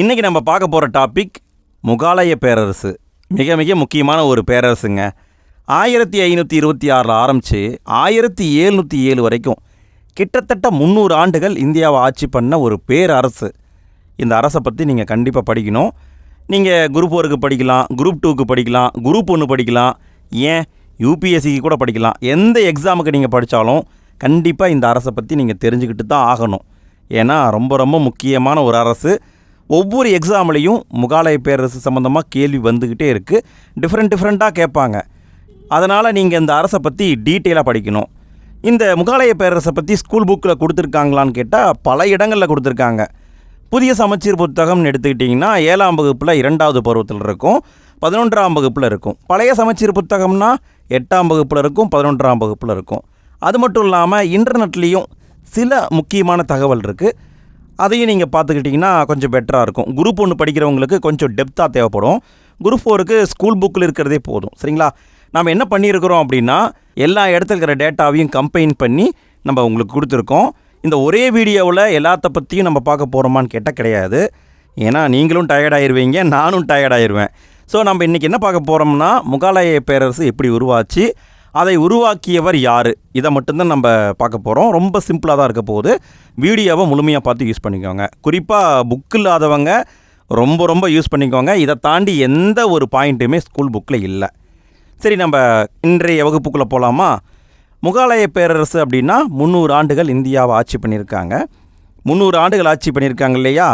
இன்றைக்கி நம்ம பார்க்க போகிற டாபிக் முகாலய பேரரசு. மிக மிக முக்கியமான ஒரு பேரரசுங்க. ஆயிரத்தி ஐநூற்றி இருபத்தி ஆறில் ஆரம்பித்து ஆயிரத்தி எழுநூற்றி ஏழு வரைக்கும் கிட்டத்தட்ட முந்நூறு ஆண்டுகள் இந்தியாவை ஆட்சி பண்ண ஒரு பேரரசு. இந்த அரசை பற்றி நீங்கள் கண்டிப்பாக படிக்கணும். நீங்கள் குரூப் ஒருக்கு படிக்கலாம் குரூப் டூக்கு படிக்கலாம் குரூப் ஒன்று படிக்கலாம் ஏன் யூபிஎஸ்சிக்கு கூட படிக்கலாம். எந்த எக்ஸாமுக்கு நீங்கள் படித்தாலும் கண்டிப்பாக இந்த அரசை பற்றி நீங்கள் தெரிஞ்சுக்கிட்டு தான் ஆகணும். ஏன்னா ரொம்ப ரொம்ப முக்கியமான ஒரு அரசு. ஒவ்வொரு எக்ஸாம்லேயும் முகாலய பேரரசு சம்மந்தமாக கேள்வி வந்துக்கிட்டே இருக்குது டிஃப்ரெண்ட் டிஃப்ரெண்ட்டாக கேட்பாங்க. அதனால் நீங்கள் இந்த அரசை பற்றி டீட்டெயிலாக படிக்கணும். இந்த முகாலய பேரரசை பற்றி ஸ்கூல் புக்கில் கொடுத்துருக்காங்களான்னு கேட்டால் பல இடங்களில் கொடுத்துருக்காங்க. புதிய சமச்சீர் புத்தகம்னு எடுத்துக்கிட்டிங்கன்னா ஏழாம் வகுப்பில் இரண்டாவது பருவத்தில் இருக்கும் பதினொன்றாம் வகுப்பில் இருக்கும். பழைய சமச்சீர் புத்தகம்னா எட்டாம் வகுப்பில் இருக்கும் பதினொன்றாம் வகுப்பில் இருக்கும். அது மட்டும் இல்லாமல் இன்டர்நெட்லேயும் சில முக்கியமான தகவல் இருக்குது அதையும் நீங்கள் பார்த்துக்கிட்டிங்கன்னா கொஞ்சம் பெட்டராக இருக்கும். குரூப் ஒன்று படிக்கிறவங்களுக்கு கொஞ்சம் டெப்த்தாக தேவைப்படும். குரூப் ஃபோருக்கு ஸ்கூல் புக்கில் இருக்கிறதே போதும். சரிங்களா? நம்ம என்ன பண்ணியிருக்கிறோம் அப்படின்னா எல்லா இடத்துல இருக்கிற டேட்டாவையும் கம்பைன் பண்ணி நம்ம உங்களுக்கு கொடுத்துருக்கோம். இந்த ஒரே வீடியோவில் எல்லாத்த பற்றியும் நம்ம பார்க்க போகிறோமான்னு கேட்டால் கிடையாது. ஏன்னா நீங்களும் டயர்டாயிருவீங்க நானும் டயர்டாயிருவேன் ஸோ நம்ம இன்றைக்கி என்ன பார்க்க போகிறோம்னா முகாலய பேரரசு எப்படி உருவாச்சு அதை உருவாக்கியவர் யார்? இதை மட்டும்தான் நம்ம பார்க்க போகிறோம் ரொம்ப சிம்பிளாக தான் இருக்க போகுது. வீடியோவை முழுமையாக பார்த்து யூஸ் பண்ணிக்கோங்க. குறிப்பாக புக் இல்லாதவங்க ரொம்ப ரொம்ப யூஸ் பண்ணிக்கோங்க. இதை தாண்டி எந்த ஒரு பாயிண்ட்டுமே ஸ்கூல் புக்கில் இல்லை. சரி நம்ம இன்றைய வகுப்புக்குள்ளே போகலாமா முகாலய பேரரசு அப்படின்னா முந்நூறு ஆண்டுகள் இந்தியாவை ஆட்சி பண்ணியிருக்காங்க. முந்நூறு ஆண்டுகள் ஆட்சி பண்ணியிருக்காங்க இல்லையா?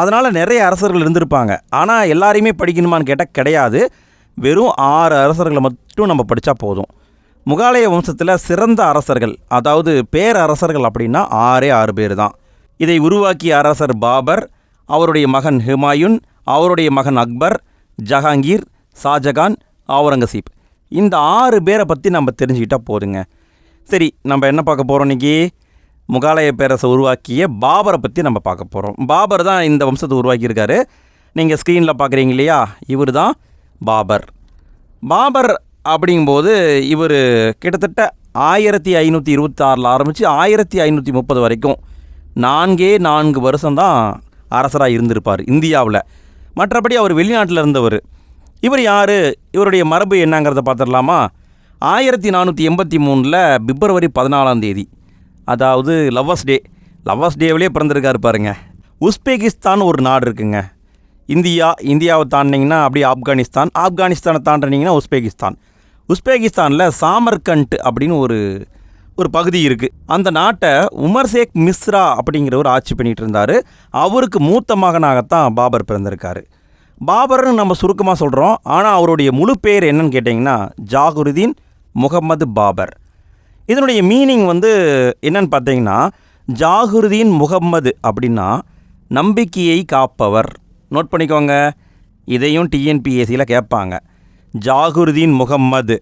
அதனால் நிறைய அரசர்கள் இருந்திருப்பாங்க. ஆனால் எல்லாரையுமே படிக்கணுமான்னு கேட்டால் கிடையாது. வெறும் ஆறு அரசர்களை மட்டும் நம்ம படித்தா போதும். முகாலய வம்சத்தில் சிறந்த அரசர்கள் அதாவது பேரரசர்கள் அப்படின்னா ஆறே ஆறு பேர் தான். இதை உருவாக்கிய அரசர் பாபர் அவருடைய மகன் ஹுமாயூன் அவருடைய மகன் அக்பர் ஜஹாங்கீர் ஷாஜகான் அவுரங்கசீப் இந்த ஆறு பேரை பற்றி நம்ம தெரிஞ்சுக்கிட்டால் போதுங்க. சரி நம்ம என்ன பார்க்க போகிறோம் இன்றைக்கி முகாலய பேரரசை உருவாக்கிய பாபரை பற்றி நம்ம பார்க்க போகிறோம் பாபர் தான் இந்த வம்சத்தை உருவாக்கியிருக்காரு. நீங்கள் ஸ்க்ரீனில் பார்க்குறீங்க இல்லையா? இவர் தான் பாபர். பாபர் அப்படிங்கும்போது இவர் கிட்டத்தட்ட ஆயிரத்தி ஐநூற்றி இருபத்தாறில் ஆரம்பித்து ஆயிரத்தி ஐநூற்றி முப்பது வரைக்கும் நான்கே நான்கு வருஷம்தான் அரசராக இருந்திருப்பார் இந்தியாவில். மற்றபடி அவர் வெளிநாட்டில் இருந்தவர். இவர் யார்? இவருடைய மரபு என்னங்கிறத பார்த்துடலாமா? ஆயிரத்தி நானூற்றி எண்பத்தி மூணில் பிப்ரவரி பதினாலாம் தேதி. அதாவது லவ்வர்ஸ் டே. லவ்வர்ஸ் டேவிலே பிறந்திருக்காரு பாருங்க. உஸ்பெகிஸ்தான் ஒரு நாடு இருக்குங்க. இந்தியா இந்தியாவை தாண்டினீங்கன்னா அப்படியே ஆப்கானிஸ்தான் ஆப்கானிஸ்தானை தாண்டினீங்கன்னா உஸ்பெகிஸ்தான். உஸ்பெகிஸ்தானில் சாமர்கண்ட் அப்படின்னு ஒரு ஒரு பகுதி இருக்குது அந்த நாட்டை உமர் ஷேக் மிஸ்ரா அப்படிங்கிறவர் ஆட்சி பண்ணிகிட்டு இருந்தார் அவருக்கு மூத்த மகனாகத்தான் பாபர் பிறந்திருக்காரு. பாபர்னு நம்ம சுருக்கமாக சொல்கிறோம் ஆனால் அவருடைய முழு பேர் என்னன்னு கேட்டிங்கன்னா ஜாகுருதீன் முகமது பாபர். இதனுடைய மீனிங் வந்து என்னன்னு பார்த்தீங்கன்னா ஜாகுருதீன் முகம்மது அப்படின்னா நம்பிக்கையை காப்பவர். நோட் பண்ணிக்கோங்க. இதையும் டிஎன்பிஎஸ்சியில் கேட்பாங்க. ஜாகுருதீன் முகம்மது.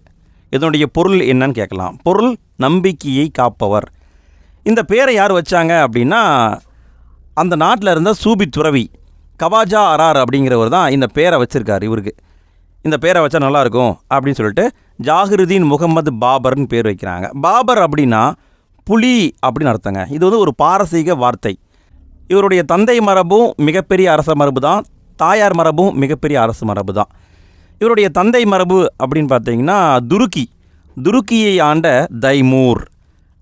இதனுடைய பொருள் என்னன்னு கேட்கலாம். பொருள் நம்பிக்கையை காப்பவர். இந்த பேரை யார் வச்சாங்க அப்படின்னா அந்த நாட்டில் இருந்த சூபி துறவி கவாஜா அரார் அப்படிங்கிறவர் தான் இந்த பேரை வச்சுருக்கார் இவருக்கு. இந்த பேரை வச்சா நல்லாயிருக்கும் அப்படின்னு சொல்லிட்டு ஜாகிருதீன் முகமது பாபர்னு பேர் வைக்கிறாங்க. பாபர் அப்படின்னா புலி அப்படின்னு அர்த்தங்க. இது வந்து ஒரு பாரசீக வார்த்தை. இவருடைய தந்தை மரபும் மிகப்பெரிய அரச மரபு தான் தாயார் மரபும் மிகப்பெரிய அரசு மரபு தான் இவருடைய தந்தை மரபு அப்படின்னு பார்த்தீங்கன்னா துருக்கி. துருக்கியை ஆண்ட தைமூர்.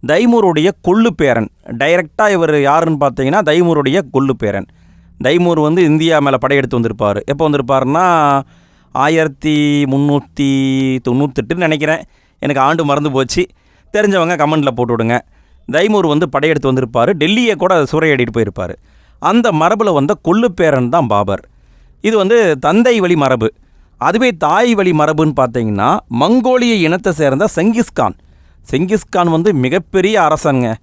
தைமூருடைய கொள்ளு பேரன். டைரெக்டாக இவர் யாருன்னு பார்த்தீங்கன்னா தைமூருடைய கொள்ளு பேரன். தைமூர் வந்து இந்தியா மேலே படையெடுத்து வந்திருப்பார். எப்போ வந்திருப்பாருன்னா ஆயிரத்தி முந்நூற்றி தொண்ணூத்தெட்டுன்னு நினைக்கிறேன். எனக்கு ஆண்டு மறந்து போச்சு. தெரிஞ்சவங்க கமெண்டில் போட்டு விடுங்க. தைமூர் வந்து படையெடுத்து வந்திருப்பார். டெல்லியை கூட சூறையாடிட்டு போயிருப்பார். அந்த மரபில் வந்த கொள்ளுப்பேரன் தான் பாபர். இது வந்து தந்தை வழி மரபு. அதுவே தாய் வழி மரபுன்னு பார்த்தீங்கன்னா மங்கோலிய இனத்தை சேர்ந்த செங்கிஸ்கான் செங்கிஸ்கான் வந்து மிகப்பெரிய அரசனுங்க.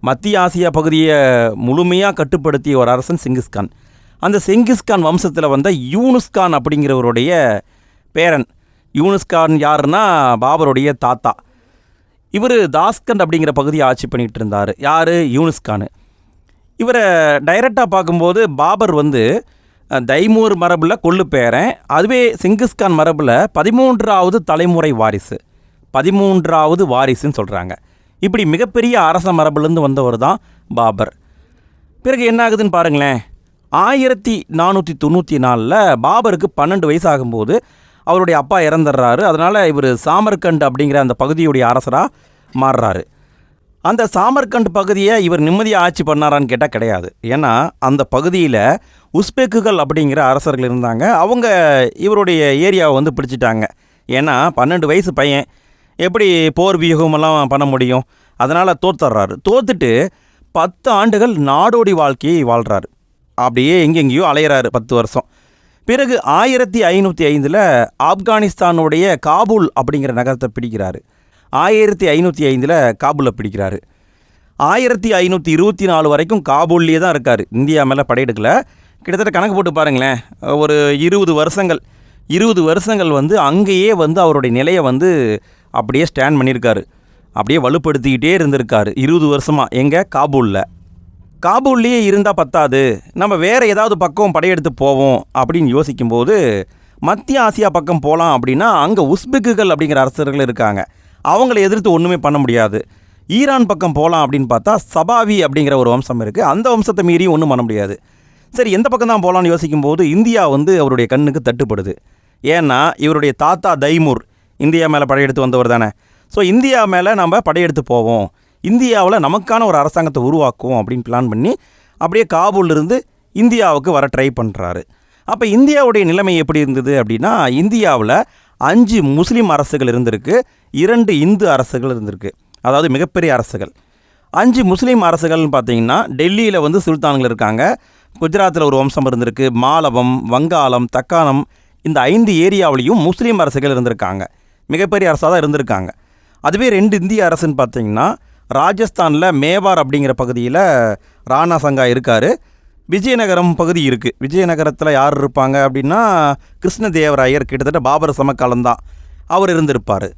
மத்திய ஆசியா பகுதியை முழுமையாக கட்டுப்படுத்திய ஒரு அரசன் செங்கிஸ்கான் அந்த செங்கிஸ்கான் வம்சத்தில் வந்த யூனுஸ்கான் அப்படிங்கிறவருடைய பேரன். யூனுஸ்கான் யாருன்னா பாபருடைய தாத்தா. இவர் தாஸ்கண்ட் அப்படிங்கிற பகுதியை ஆட்சி பண்ணிகிட்டு இருந்தார். யார்? யூனிஸ்கானு இவரை டைரெக்டாக பார்க்கும்போது பாபர் வந்து தைமூர் மரபில் கொள்ளு பேரன். அதுவே செங்கிஸ்கான் மரபில் பதிமூன்றாவது தலைமுறை வாரிசு. பதிமூன்றாவது வாரிசுன்னு சொல்கிறாங்க இப்படி மிகப்பெரிய அரச மரபுலேருந்து வந்தவர் தான் பாபர். பிறகு என்ன ஆகுதுன்னு பாருங்களேன். ஆயிரத்தி நானூற்றி தொண்ணூற்றி நாலில் பாபருக்கு பன்னெண்டு வயசு ஆகும்போது அவருடைய அப்பா இறந்துடுறாரு. அதனால் இவர் சாமர்கண்ட் அப்படிங்கிற அந்த பகுதியுடைய அரசராக மாறுறாரு. அந்த சாமர்கண்ட் பகுதியை இவர் நிம்மதியாக ஆட்சி பண்ணாரான்னு கேட்டால் கிடையாது. ஏன்னா அந்த பகுதியில் உஸ்பெக்குகள் அப்படிங்கிற அரசர்கள் இருந்தாங்க. அவங்க இவருடைய ஏரியாவை வந்து பிடிச்சிட்டாங்க. ஏன்னா பன்னெண்டு வயசு பையன். எப்படி போர் வியூகமெல்லாம் பண்ண முடியும்? அதனால் தோத்துறாரு தோத்துட்டு பத்து ஆண்டுகள் நாடோடி வாழ்க்கையை வாழ்கிறாரு அப்படியே எங்கெங்கேயோ அலையிறாரு பத்து வருஷம். பிறகு ஆயிரத்தி ஐநூற்றி ஐந்தில் ஆப்கானிஸ்தானுடைய காபூல் அப்படிங்கிற நகரத்தை பிடிக்கிறாரு. ஆயிரத்தி ஐநூற்றி ஐந்தில் காபூலை பிடிக்கிறாரு. ஆயிரத்தி ஐநூற்றி இருபத்தி நாலு வரைக்கும் காபூல்லையே தான் இருக்கார். இந்தியா மேலே படையெடுக்கல கிட்டத்தட்ட கணக்கு போட்டு பாருங்களேன். ஒரு இருபது வருஷங்கள் இருபது வருஷங்கள் வந்து அங்கேயே வந்து அவருடைய நிலையை வந்து அப்படியே ஸ்டாண்ட் பண்ணியிருக்காரு. அப்படியே வலுப்படுத்திக்கிட்டே இருந்திருக்காரு. இருபது வருஷமாக எங்கே? காபூலில். காபூல்லையே இருந்தால் பத்தாது. நம்ம வேறு ஏதாவது பக்கம் படையெடுத்து போவோம் அப்படின்னு யோசிக்கும்போது மத்திய ஆசியா பக்கம் போகலாம் அப்படின்னா அங்கே உஸ்பெக்குகள் அப்படிங்கிற அரசர்கள் இருக்காங்க. அவங்கள எதிர்த்து ஒன்றுமே பண்ண முடியாது. ஈரான் பக்கம் போகலாம் அப்படின்னு பார்த்தா சபாவி அப்படிங்கிற ஒரு வம்சம் இருக்குது அந்த வம்சத்தை மீறியும் ஒன்றும் பண்ண முடியாது. சரி எந்த பக்கம் தான் போகலான்னு யோசிக்கும்போது இந்தியா வந்து அவருடைய கண்ணுக்கு தட்டுப்படுது. ஏன்னா இவருடைய தாத்தா தைமூர் இந்தியா மேலே படையெடுத்து வந்தவர் தானே. ஸோ இந்தியா மேலே நம்ம படையெடுத்து போவோம். இந்தியாவில் நமக்கான ஒரு அரசாங்கத்தை உருவாக்குவோம் அப்படின்னு பிளான் பண்ணி அப்படியே காபூல்ல இருந்து இந்தியாவுக்கு வர ட்ரை பண்ணுறாரு அப்போ இந்தியாவுடைய நிலைமை எப்படி இருந்தது அப்படின்னா இந்தியாவில் அஞ்சு முஸ்லீம் அரசுகள் இருந்திருக்கு இரண்டு இந்து அரசுகள் இருந்திருக்கு. அதாவது மிகப்பெரிய அரசுகள். அஞ்சு முஸ்லீம் அரசுகள்னு பார்த்தீங்கன்னா டெல்லியில் வந்து சுல்தான்கள் இருக்காங்க. குஜராத்தில் ஒரு வம்சம் இருந்திருக்கு மாலவம் வங்காளம் தக்காணம் இந்த ஐந்து ஏரியாவிலையும் முஸ்லீம் அரசுகள் இருந்திருக்காங்க. மிகப்பெரிய அரசாக தான் இருந்திருக்காங்க. அதுவே ரெண்டு இந்திய அரசுன்னு பார்த்தீங்கன்னா ராஜஸ்தானில் மேவார் அப்படிங்கிற பகுதியில் ராணா சங்கா இருக்கார். விஜயநகரம் பகுதி இருக்குது விஜயநகரத்தில் யார் இருப்பாங்க அப்படின்னா கிருஷ்ணதேவராயர் கிட்டத்தட்ட பாபர் சமகாலம்தான் அவர் இருந்திருப்பார்.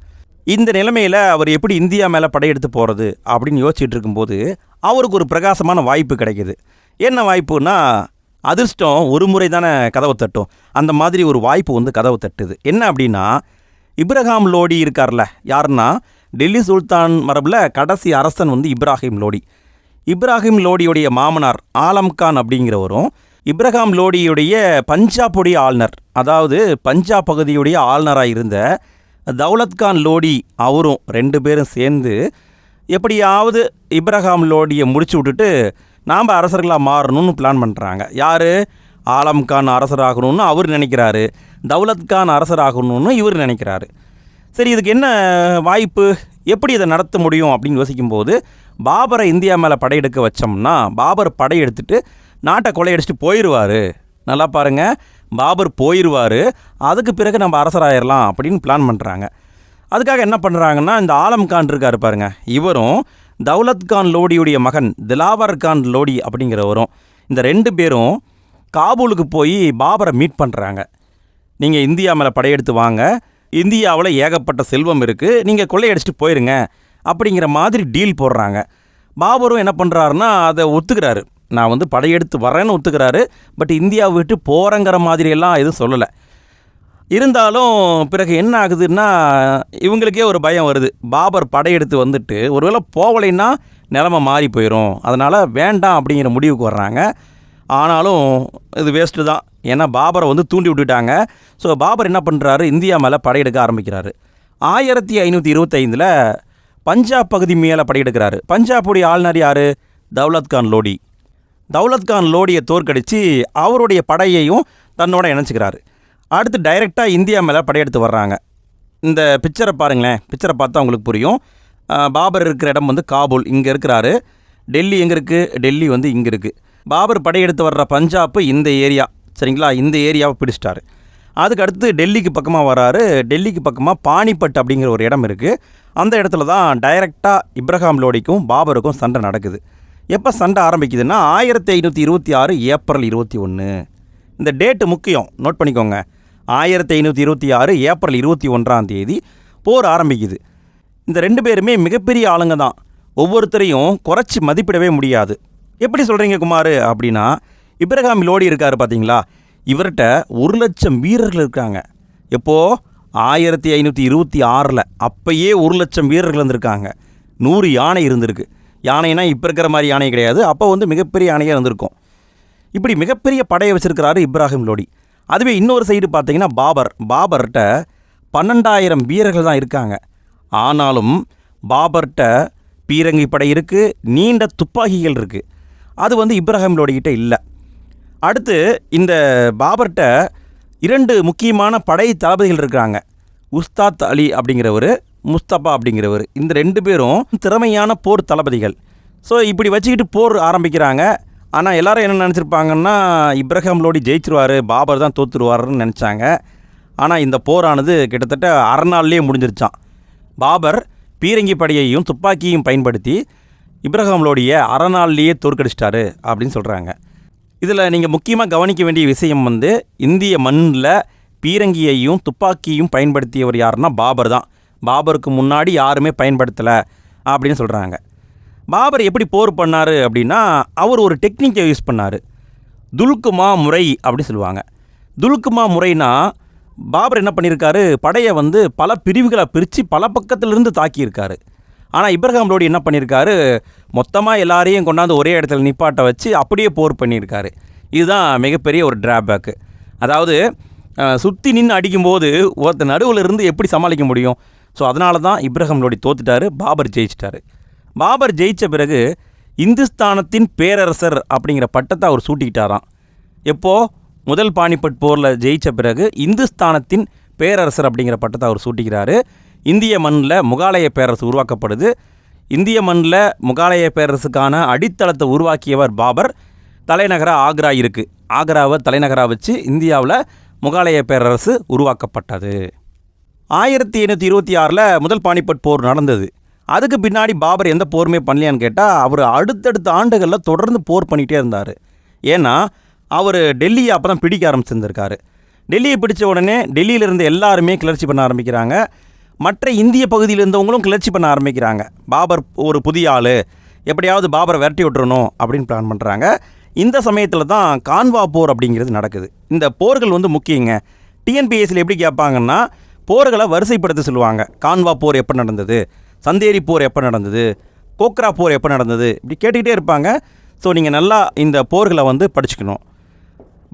இந்த நிலைமையில் அவர் எப்படி இந்தியா மேலே படையெடுத்து போகிறது அப்படின்னு யோசிச்சுட்டு இருக்கும்போது அவருக்கு ஒரு பிரகாசமான வாய்ப்பு கிடைக்குது. என்ன வாய்ப்புனா அதிர்ஷ்டம் ஒரு முறை தானே கதவை தட்டும். அந்த மாதிரி ஒரு வாய்ப்பு வந்து கதவை தட்டுது. என்ன அப்படின்னா இப்ரஹாம் லோடி இருக்கார்ல யாருன்னா டெல்லி சுல்தான் மரபில் கடைசி அரசன் வந்து இப்ராஹிம் லோடி. இப்ராஹிம் லோடியுடைய மாமனார் ஆலம்கான் அப்படிங்கிறவரும் இப்ரஹாம் லோடியுடைய பஞ்சாபுடைய ஆளுநர் அதாவது பஞ்சாப் பகுதியுடைய ஆளுநராக இருந்த தௌலத்கான் லோடி அவரும் ரெண்டு பேரும் சேர்ந்து எப்படியாவது இப்ரஹாம் லோடியை முடிச்சு விட்டுட்டு நாம் அரசர்களாக மாறணும்னு பிளான் பண்ணுறாங்க யார்? ஆலம்கான் அரசராகணும்னு அவர் நினைக்கிறாரு. தௌலத்கான் அரசராகணும்னு இவர் நினைக்கிறாரு. சரி இதுக்கு என்ன வாய்ப்பு? எப்படி இதை நடத்த முடியும்? அப்படின்னு யோசிக்கும்போது பாபரை இந்தியா மேலே படையெடுக்க வச்சோம்னா பாபர் படையெடுத்துட்டு நாட்டை கொள்ளையடிச்சிட்டு போயிடுவார் நல்லா பாருங்க. பாபர் போயிடுவார் அதுக்கு பிறகு நம்ம அரசராயிடலாம் அப்படின்னு பிளான் பண்ணுறாங்க அதுக்காக என்ன பண்ணுறாங்கன்னா இந்த ஆலம் கான் இருக்கார் பாருங்க. இவரும் தௌலத் கான் லோடியுடைய மகன் திலாவர் கான் லோடி அப்படிங்கிறவரும் இந்த ரெண்டு பேரும் காபூலுக்கு போய் பாபரை மீட் பண்ணுறாங்க நீங்கள் இந்தியா மேலே படையெடுத்து வாங்க. இந்தியாவில் ஏகப்பட்ட செல்வம் இருக்குது நீங்கள் கொள்ளையடிச்சிட்டு போயிருங்க. அப்படிங்கிற மாதிரி டீல் போடுறாங்க. பாபரும் என்ன பண்ணுறாருன்னா அதை ஒத்துக்கிறாரு. நான் வந்து படையெடுத்து வரேன்னு ஒத்துக்கிறாரு. பட் இந்தியாவை விட்டு போகிறங்கிற மாதிரியெல்லாம் எதுவும் சொல்லலை. இருந்தாலும் பிறகு என்ன ஆகுதுன்னா இவங்களுக்கே ஒரு பயம் வருது. பாபர் படையெடுத்து வந்துட்டு ஒருவேளை போகலைன்னா நிலமை மாறி போயிடும் அதனால் வேண்டாம் அப்படிங்கிற முடிவுக்கு வர்றாங்க. ஆனாலும் இது வேஸ்ட்டு தான். ஏன்னா பாபரை வந்து தூண்டி விட்டுட்டாங்க. ஸோ பாபர் என்ன பண்ணுறாரு இந்தியா மேலே படையெடுக்க ஆரம்பிக்கிறாரு. ஆயிரத்தி ஐநூற்றி இருபத்தைந்தில் பஞ்சாப் பகுதி மேலே படையெடுக்கிறாரு. பஞ்சாபுடைய ஆளுநர் யார்? தௌலத் கான் லோடி. தௌலத் கான் லோடியை தோற்கடித்து அவருடைய படையையும் தன்னோட இணைச்சிக்கிறாரு. அடுத்து டைரெக்டாக இந்தியா மேலே படையெடுத்து வர்றாங்க. இந்த பிக்சரை பாருங்களேன். பிக்சரை பார்த்தா உங்களுக்கு புரியும். பாபர் இருக்கிற இடம் வந்து காபூல். இங்கே இருக்கிறாரு. டெல்லி எங்கே இருக்குது டெல்லி வந்து இங்கே இருக்குது பாபர் படையெடுத்து வர்ற பஞ்சாப் இந்த ஏரியா. சரிங்களா? இந்த ஏரியாவை பிடிச்சிட்டாரு. அதுக்கு அடுத்து டெல்லிக்கு பக்கமாக வராரு. டெல்லிக்கு பக்கமாக பானிபட் அப்படிங்கிற ஒரு இடம் இருக்குது அந்த இடத்துல தான் டைரெக்டாக இப்ரஹாம் லோடிக்கும் பாபருக்கும் சண்டை நடக்குது. எப்போ சண்டை ஆரம்பிக்குதுன்னா ஆயிரத்தி ஐநூற்றி இருபத்தி ஆறு ஏப்ரல் இருபத்தி ஒன்று இந்த டேட்டு முக்கியம். நோட் பண்ணிக்கோங்க. ஆயிரத்தி ஐநூற்றி இருபத்தி ஆறு ஏப்ரல் இருபத்தி ஒன்றாம் தேதி போர் ஆரம்பிக்குது. இந்த ரெண்டு பேருமே மிகப்பெரிய ஆளுங்க தான். ஒவ்வொருத்தரையும் குறைச்சி மதிப்பிடவே முடியாது. எப்படி சொல்கிறீங்க குமார் அப்படின்னா இப்ரஹாம் லோடி இருக்கார் பார்த்தீங்களா இவர்கிட்ட ஒரு லட்சம் வீரர்கள் இருக்காங்க. எப்போது ஆயிரத்தி ஐநூற்றி இருபத்தி ஆறில். அப்போயே ஒரு லட்சம் வீரர்கள் இருந்திருக்காங்க நூறு யானை இருந்திருக்கு. யானைனா இப்போ இருக்கிற மாதிரி யானை கிடையாது. அப்போ வந்து மிகப்பெரிய யானையாக இருந்திருக்கும். இப்படி மிகப்பெரிய படையை வச்சுருக்கிறாரு இப்ராஹிம் லோடி. அதுவே இன்னொரு சைடு பார்த்தீங்கன்னா பாபர். பாபர்கிட்ட பன்னெண்டாயிரம் வீரர்கள் தான் இருக்காங்க. ஆனாலும் பாபர்கிட்ட பீரங்கி படை இருக்குது நீண்ட துப்பாக்கிகள் இருக்குது அது வந்து இப்ராஹிம் லோடிக்கிட்ட இல்லை. அடுத்து இந்த பாபர்கிட்ட இரண்டு முக்கியமான படை தளபதிகள் இருக்கிறாங்க. உஸ்தாத் அலி அப்படிங்கிறவர் முஸ்தபா அப்படிங்கிறவர். இந்த ரெண்டு பேரும் திறமையான போர் தளபதிகள். ஸோ இப்படி வச்சுக்கிட்டு போர் ஆரம்பிக்கிறாங்க. ஆனால் எல்லாரும் என்ன நினச்சிருப்பாங்கன்னா இப்ராஹிம் லோடி ஜெயிச்சிருவார் பாபர் தான் தோத்துருவார்னு நினச்சாங்க. ஆனால் இந்த போரானது கிட்டத்தட்ட அரை நாள்லேயே முடிஞ்சிருச்சான் பாபர் பீரங்கி படையையும் துப்பாக்கியையும் பயன்படுத்தி இப்ராஹிம் லோடியை அரை நாள்லேயே தோற்கடிச்சிட்டாரு அப்படின்னு சொல்கிறாங்க இதில் நீங்கள் முக்கியமாக கவனிக்க வேண்டிய விஷயம் வந்து இந்திய மண்ணில் பீரங்கியையும் துப்பாக்கியும் பயன்படுத்தியவர் யாருன்னா பாபர் தான். பாபருக்கு முன்னாடி யாருமே பயன்படுத்தலை அப்படின்னு சொல்கிறாங்க. பாபர் எப்படி போர் பண்ணார் அப்படின்னா அவர் ஒரு டெக்னிக்கை யூஸ் பண்ணார். துல்குமா முறை அப்படின்னு சொல்லுவாங்க. துல்குமா முறைனா பாபர் என்ன பண்ணியிருக்காரு? படையை வந்து பல பிரிவுகளை பிரித்து பல பக்கத்திலிருந்து தாக்கியிருக்காரு. ஆனால் இப்ரஹாம் லோடி என்ன பண்ணியிருக்காரு மொத்தமாக எல்லாரையும் கொண்டாந்து ஒரே இடத்துல நிப்பாட்ட வச்சு அப்படியே போர் பண்ணியிருக்காரு இதுதான் மிகப்பெரிய ஒரு டிராபேக்கு அதாவது சுற்றி நின்று அடிக்கும்போது ஒருத்த நடுவில் இருந்து எப்படி சமாளிக்க முடியும்? ஸோ அதனால தான் இப்ரஹாம் லோடி தோத்துட்டாரு பாபர் ஜெயிச்சிட்டாரு. பாபர் ஜெயித்த பிறகு இந்துஸ்தானத்தின் பேரரசர் அப்படிங்கிற பட்டத்தை அவர் சூட்டிக்கிட்டாராம். எப்போ? முதல் பானிபட் போரில் ஜெயித்த பிறகு இந்துஸ்தானத்தின் பேரரசர் அப்படிங்கிற பட்டத்தை அவர் சூட்டிக்கிறாரு. இந்திய மண்ணில் முகாலய பேரரசு உருவாக்கப்படுது. இந்திய மண்ணில் முகாலய பேரரசுக்கான அடித்தளத்தை உருவாக்கியவர் பாபர். தலைநகராக ஆக்ரா இருக்குது ஆக்ராவை தலைநகராக வச்சு இந்தியாவில் முகாலய பேரரசு உருவாக்கப்பட்டது. ஆயிரத்தி எண்ணூற்றி இருபத்தி ஆறில் முதல் பானிபட் போர் நடந்தது. அதுக்கு பின்னாடி பாபர் எந்த போருமே பண்ணலையான்னு கேட்டால் அவர் அடுத்தடுத்த ஆண்டுகளில் தொடர்ந்து போர் பண்ணிகிட்டே இருந்தார். ஏன்னா அவர் டெல்லியை அப்போ தான் பிடிக்க ஆரம்பிச்சிருந்திருக்காரு. டெல்லியை பிடித்த உடனே டெல்லியிலிருந்து எல்லாருமே கிளர்ச்சி பண்ண ஆரம்பிக்கிறாங்க. மற்ற இந்திய பகுதியில் இருந்தவங்களும் கிளர்ச்சி பண்ண ஆரம்பிக்கிறாங்க. பாபர் ஒரு புதிய ஆள் எப்படியாவது பாபரை விரட்டி விட்டுறணும் அப்படின்னு பிளான் பண்ணுறாங்க இந்த சமயத்தில் தான் கான்வா போர் அப்படிங்கிறது நடக்குது. இந்த போர்கள் வந்து முக்கியங்க. டிஎன்பிஎஸ்சியில் எப்படி கேட்பாங்கன்னா போர்களை வரிசைப்படுத்த சொல்லுவாங்க. கான்வா போர் எப்போ நடந்தது? சந்தேரி போர் எப்போ நடந்தது? கோக்ரா போர் எப்போ நடந்தது? இப்படி கேட்டுக்கிட்டே இருப்பாங்க. ஸோ நீங்கள் நல்லா இந்த போர்களை வந்து படிச்சுக்கணும்.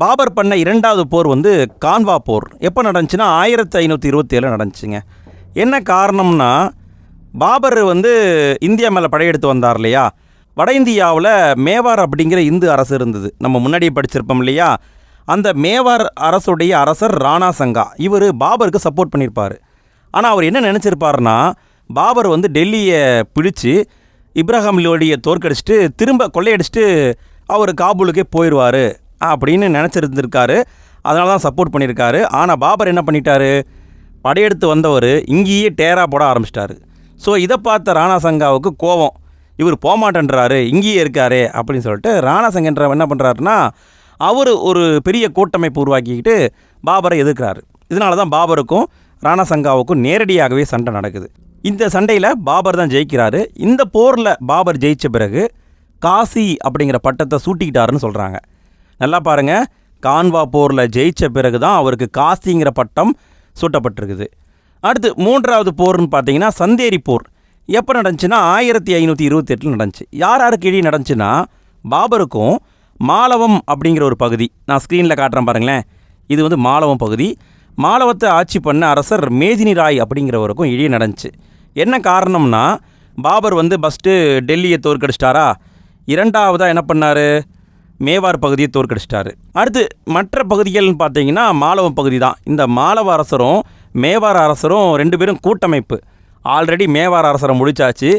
பாபர் பண்ண இரண்டாவது போர் வந்து கான்வா போர். எப்போ நடந்துச்சுன்னா ஆயிரத்தி ஐநூற்றி இருபத்தி ஏழு நடந்துச்சுங்க. என்ன காரணம்னா பாபர் வந்து இந்தியா மேலே படையெடுத்து வந்தார் இல்லையா? வட இந்தியாவில் மேவார் அப்படிங்கிற இந்து அரசு இருந்தது. நம்ம முன்னாடியே படிச்சிருப்போம் இல்லையா? அந்த மேவார் அரசுடைய அரசர் ராணா சங்கா. இவர் பாபருக்கு சப்போர்ட் பண்ணியிருப்பார். ஆனால் அவர் என்ன நினச்சிருப்பாருன்னா பாபர் வந்து டெல்லியை பிடிச்சு இப்ராஹிம் லோடியை தோற்கடிச்சிட்டு திரும்ப கொள்ளையடிச்சிட்டு அவர் காபூலுக்கே போயிடுவார் அப்படின்னு நினச்சிருந்துருக்காரு. அதனால தான் சப்போர்ட் பண்ணியிருக்காரு. ஆனால் பாபர் என்ன பண்ணிட்டாரு? படையெடுத்து வந்தவர் இங்கேயே டேரா போட ஆரம்பிச்சிட்டாரு. ஸோ இதை பார்த்த ராணா சங்காவுக்கு கோவம். இவர் போகமாட்டேன்றாரு இங்கேயே இருக்காரு அப்படின்னு சொல்லிட்டு ராணா சங்கன்றவர் என்ன பண்ணுறாருன்னா அவர் ஒரு பெரிய கூட்டமைப்பு உருவாக்கிக்கிட்டு பாபரை எதிர்க்கிறாரு. இதனால தான் பாபருக்கும் ராணா சங்காவுக்கும் நேரடியாகவே சண்டை நடக்குது. இந்த சண்டையில் பாபர் தான் ஜெயிக்கிறாரு. இந்த போரில் பாபர் ஜெயித்த பிறகு காசி அப்படிங்கிற பட்டத்தை சூட்டிக்கிட்டாருன்னு சொல்கிறாங்க நல்லா பாருங்கள் கான்வா போரில் ஜெயித்த பிறகு தான் அவருக்கு காசிங்கிற பட்டம் சூட்டப்பட்டிருக்குது. அடுத்து மூன்றாவது போர்னு பார்த்தீங்கன்னா சந்தேரி போர். எப்போ நடந்துச்சுன்னா ஆயிரத்தி ஐநூற்றி இருபத்தெட்டில் நடந்துச்சு. யார் யாருக்கு இடையே நடந்துச்சுன்னா பாபருக்கும் மாலவம் அப்படிங்கிற ஒரு பகுதி. நான் ஸ்க்ரீனில் காட்டுறேன் பாருங்களேன். இது வந்து மாலவம் பகுதி. மாலவத்தை ஆட்சி பண்ண அரசர் மேதினி ராய் அப்படிங்கிறவருக்கும் இடையே நடந்துச்சு. என்ன காரணம்னா பாபர் வந்து ஃபஸ்ட்டு டெல்லியை தோற்கடிச்சிட்டாரா? இரண்டாவதாக என்ன பண்ணார்? மேவார் பகுதியை தோற்கடிச்சிட்டாரு. அடுத்து மற்ற பகுதிகள்னு பார்த்தீங்கன்னா மாலவம் பகுதி தான். இந்த மாலவ அரசரும் மேவார் அரசரும் ரெண்டு பேரும் கூட்டமைப்பு. ஆல்ரெடி மேவார் அரசரை முடிச்சாச்சு.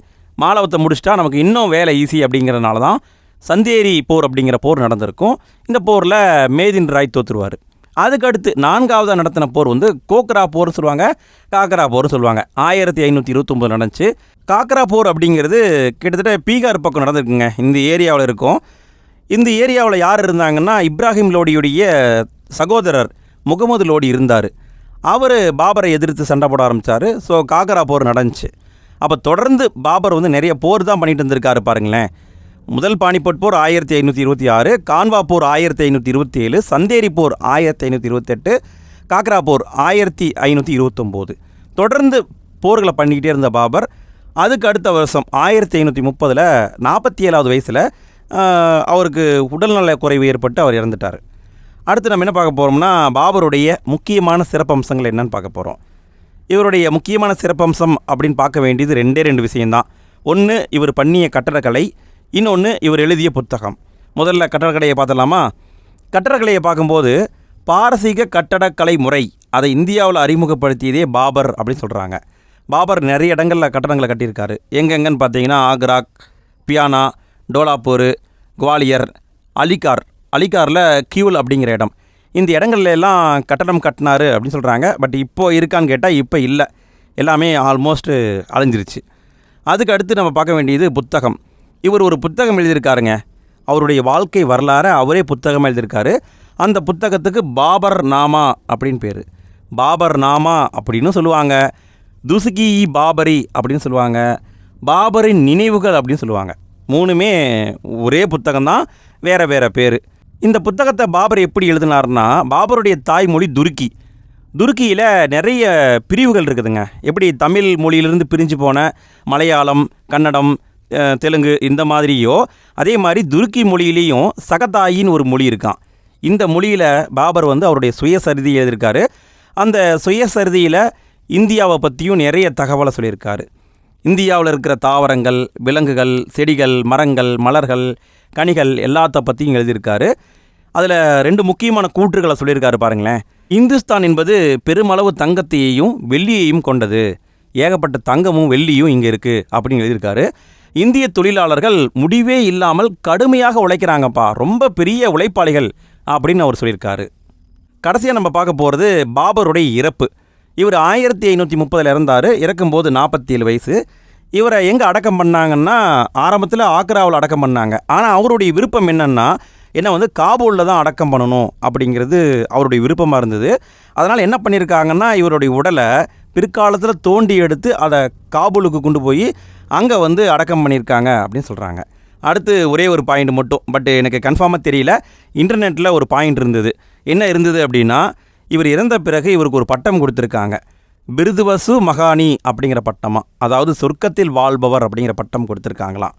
மாலவத்தை முடிச்சிட்டா நமக்கு இன்னும் வேலை ஈஸி அப்படிங்கிறனால தான் சந்தேரி போர் அப்படிங்கிற போர் நடந்திருக்கும். இந்த போரில் மேதின் ராய் தோற்றுருவார் அதுக்கடுத்து நான்காவதாக நடத்தின போர் வந்து கோக்ரா போர்னு சொல்லுவாங்க காக்கரா போர்னு சொல்லுவாங்க. ஆயிரத்தி ஐநூற்றி இருபத்தொம்போது நடந்துச்சு. காக்கரா போர் அப்படிங்கிறது கிட்டத்தட்ட பீகார் பக்கம் நடந்திருக்குங்க. இந்த ஏரியாவில் இருக்கும். இந்த ஏரியாவில் யார் இருந்தாங்கன்னா இப்ராஹிம் லோடியுடைய சகோதரர் முகமது லோடி இருந்தார். அவர் பாபரை எதிர்த்து சண்டை போட ஆரம்பித்தார் ஸோ காக்கரா போர் நடந்துச்சு. அப்போ தொடர்ந்து பாபர் வந்து நிறைய போர் தான் பண்ணிட்டு இருந்திருக்காரு பாருங்களேன். முதல் பானிபட் போர் ஆயிரத்தி ஐநூற்றி இருபத்தி ஆறு கான்வா போர் ஆயிரத்தி ஐநூற்றி இருபத்தி ஏழு சந்தேரி போர் ஆயிரத்தி ஐநூற்றி இருபத்தெட்டு காக்ரா போர் ஆயிரத்தி ஐநூற்றி இருபத்தொம்போது. தொடர்ந்து போர்களை பண்ணிக்கிட்டே இருந்த பாபர் அதுக்கு அடுத்த வருஷம் ஆயிரத்தி ஐநூற்றி முப்பதில் நாற்பத்தி ஏழாவது வயசில் அவருக்கு உடல்நல குறைவு ஏற்பட்டு அவர் இறந்துட்டார். அடுத்து நம்ம என்ன பார்க்க போகிறோம்னா பாபருடைய முக்கியமான சிறப்பம்சங்கள் என்னன்னு பார்க்க போகிறோம் இவருடைய முக்கியமான சிறப்பம்சம் அப்படின்னு பார்க்க வேண்டியது ரெண்டே ரெண்டு விஷயம்தான். ஒன்று இவர் பண்ணிய கட்டடக்கலை. இன்னொன்று இவர் எழுதிய புத்தகம். முதல்ல கட்டடக்கலையை பார்த்தலாமா கட்டடக்கலையை பார்க்கும்போது பாரசீக கட்டடக்கலை முறை அதை இந்தியாவில் அறிமுகப்படுத்தியதே பாபர் அப்படின்னு சொல்கிறாங்க பாபர் நிறைய இடங்களில் கட்டடங்களை கட்டியிருக்காரு. எங்கெங்கன்னு பார்த்தீங்கன்னா ஆக்ரா பியானா டோலாப்பூர் குவாலியர் அலிகார். அலிகாரில் கியூல் அப்படிங்கிற இடம். இந்த இடங்கள்ல எல்லாம் கட்டடம் கட்டினாரு அப்படின்னு சொல்கிறாங்க பட் இப்போ இருக்கான்னு கேட்டால் இப்போ இல்லை. எல்லாமே ஆல்மோஸ்ட் அழிஞ்சிருச்சு. அதுக்கு அடுத்து நம்ம பார்க்க வேண்டியது புத்தகம். இவர் ஒரு புத்தகம் எழுதியிருக்காருங்க. அவருடைய வாழ்க்கை வரலாறை அவரே புத்தகம் எழுதியிருக்காரு. அந்த புத்தகத்துக்கு பாபர் நாமா அப்படின்னு பேர். பாபர் நாமா அப்படின்னு சொல்லுவாங்க. துசுகி இ பாபரி அப்படின்னு சொல்லுவாங்க. பாபரின் நினைவுகள் அப்படின்னு சொல்லுவாங்க. மூணுமே ஒரே புத்தகம்தான் வேறு வேறு பேர். இந்த புத்தகத்தை பாபர் எப்படி எழுதினார்னா பாபருடைய தாய்மொழி துருக்கி. துருக்கியில் நிறைய பிரிவுகள் இருக்குதுங்க. எப்படி தமிழ் மொழியிலிருந்து பிரிஞ்சு போன மலையாளம் கன்னடம் தெலுங்கு இந்த மாதிரியோ அதே மாதிரி துருக்கி மொழியிலையும் சகதாயின்னு ஒரு மொழி இருக்கான். இந்த மொழியில் பாபர் வந்து அவருடைய சுயசரிதி எழுதியிருக்காரு. அந்த சுயசரிதியில் இந்தியாவை பற்றியும் நிறைய தகவலை சொல்லியிருக்காரு. இந்தியாவில் இருக்கிற தாவரங்கள் விலங்குகள் செடிகள் மரங்கள் மலர்கள் கனிகள் எல்லாத்த பற்றியும் எழுதியிருக்காரு. அதில் ரெண்டு முக்கியமான கூற்றுகளை சொல்லியிருக்காரு பாருங்களேன். இந்துஸ்தான் என்பது பெருமளவு தங்கத்தையும் வெள்ளியையும் கொண்டது. ஏகப்பட்ட தங்கமும் வெள்ளியும் இங்கே இருக்குது அப்படின்னு எழுதியிருக்காரு. இந்திய தொழிலாளர்கள் முடிவே இல்லாமல் கடுமையாக உழைக்கிறாங்கப்பா. ரொம்ப பெரிய உழைப்பாளிகள் அப்படின்னு அவர் சொல்லியிருக்காரு. கடைசியாக நம்ம பார்க்க போகிறது பாபருடைய இறப்பு. இவர் ஆயிரத்தி ஐநூற்றி முப்பதில் இறந்தார் இறக்கும்போது நாற்பத்தி ஏழு வயசு. இவரை எங்கே அடக்கம் பண்ணாங்கன்னா ஆரம்பத்தில் ஆக்ராவில் அடக்கம் பண்ணாங்க. ஆனால் அவருடைய விருப்பம் என்னென்னா என்ன வந்து காபூலில் தான் அடக்கம் பண்ணணும் அப்படிங்கிறது அவருடைய விருப்பமாக இருந்தது. அதனால் என்ன பண்ணியிருக்காங்கன்னா இவருடைய உடலை பிற்காலத்தில் தோண்டி எடுத்து அதை காபூலுக்கு கொண்டு போய் அங்கே வந்து அடக்கம் பண்ணியிருக்காங்க அப்படின்னு சொல்கிறாங்க அடுத்து ஒரே ஒரு பாயிண்ட் மட்டும் பட் எனக்கு கன்ஃபார்மாக தெரியல. இன்டர்நெட்டில் ஒரு பாயிண்ட் இருந்தது. என்ன இருந்தது அப்படின்னா இவர் இறந்த பிறகு இவருக்கு ஒரு பட்டம் கொடுத்துருக்காங்க. பிருதுவசு மகானி அப்படிங்கிற பட்டமாக அதாவது சொர்க்கத்தில் வாழ்பவர் அப்படிங்கிற பட்டம் கொடுத்துருக்காங்களாம்.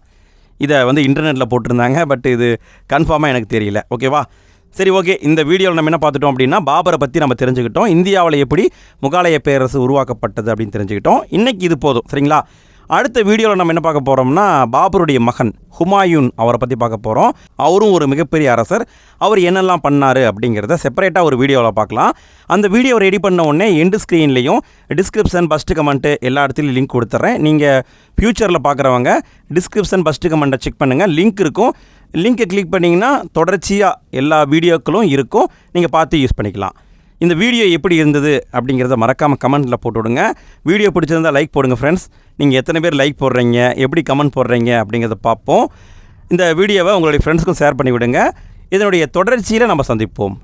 இதை வந்து இன்டர்நெட்டில் போட்டிருந்தாங்க பட் இது கன்ஃபார்மாக எனக்கு தெரியல. ஓகேவா? சரி ஓகே. இந்த வீடியோவில் நம்ம என்ன பார்த்துட்டோம் அப்படின்னா பாபரை பற்றி நம்ம தெரிஞ்சுக்கிட்டோம். இந்தியாவில் எப்படி முகாலய பேரரசு உருவாக்கப்பட்டது அப்படின்னு தெரிஞ்சுக்கிட்டோம். இன்றைக்கி இது போதும். சரிங்களா? அடுத்த வீடியோவில் நம்ம என்ன பார்க்க போகிறோம்னா பாபருடைய மகன் ஹுமாயூன் அவரை பற்றி பார்க்க போகிறோம் அவரும் ஒரு மிகப்பெரிய அரசர். அவர் என்னெல்லாம் பண்ணார் அப்படிங்கிறத செப்பரேட்டாக ஒரு வீடியோவில் பார்க்கலாம். அந்த வீடியோ ரெடி பண்ண உடனே எண்டு ஸ்க்ரீன்லேயும் டிஸ்கிரிப்ஷன் ஃபஸ்ட்டு கமெண்ட்டு எல்லா இடத்துலையும் லிங்க் கொடுத்துட்றேன் நீங்கள் ஃப்யூச்சரில் பார்க்குறவங்க டிஸ்கிரிப்ஷன் ஃபஸ்ட்டு கமெண்ட்டை செக் பண்ணுங்கள் லிங்க் இருக்கும். லிங்க்கை கிளிக் பண்ணிங்கன்னா தொடர்ச்சியாக எல்லா வீடியோக்களும் இருக்கும். நீங்கள் பார்த்து யூஸ் பண்ணிக்கலாம். இந்த வீடியோ எப்படி இருந்தது அப்படிங்கிறத மறக்காமல் கமெண்ட்டில் போட்டு விடுங்க வீடியோ பிடிச்சிருந்தா லைக் போடுங்க ஃப்ரெண்ட்ஸ் நீங்கள் எத்தனை பேர் லைக் போடுறீங்க? எப்படி கமெண்ட் போடுறீங்க? அப்படிங்கிறத பார்ப்போம். இந்த வீடியோவை உங்களுடைய ஃப்ரெண்ட்ஸ்க்கும் ஷேர் பண்ணி விடுங்க இதனுடைய தொடர்ச்சியில் நம்ம சந்திப்போம்.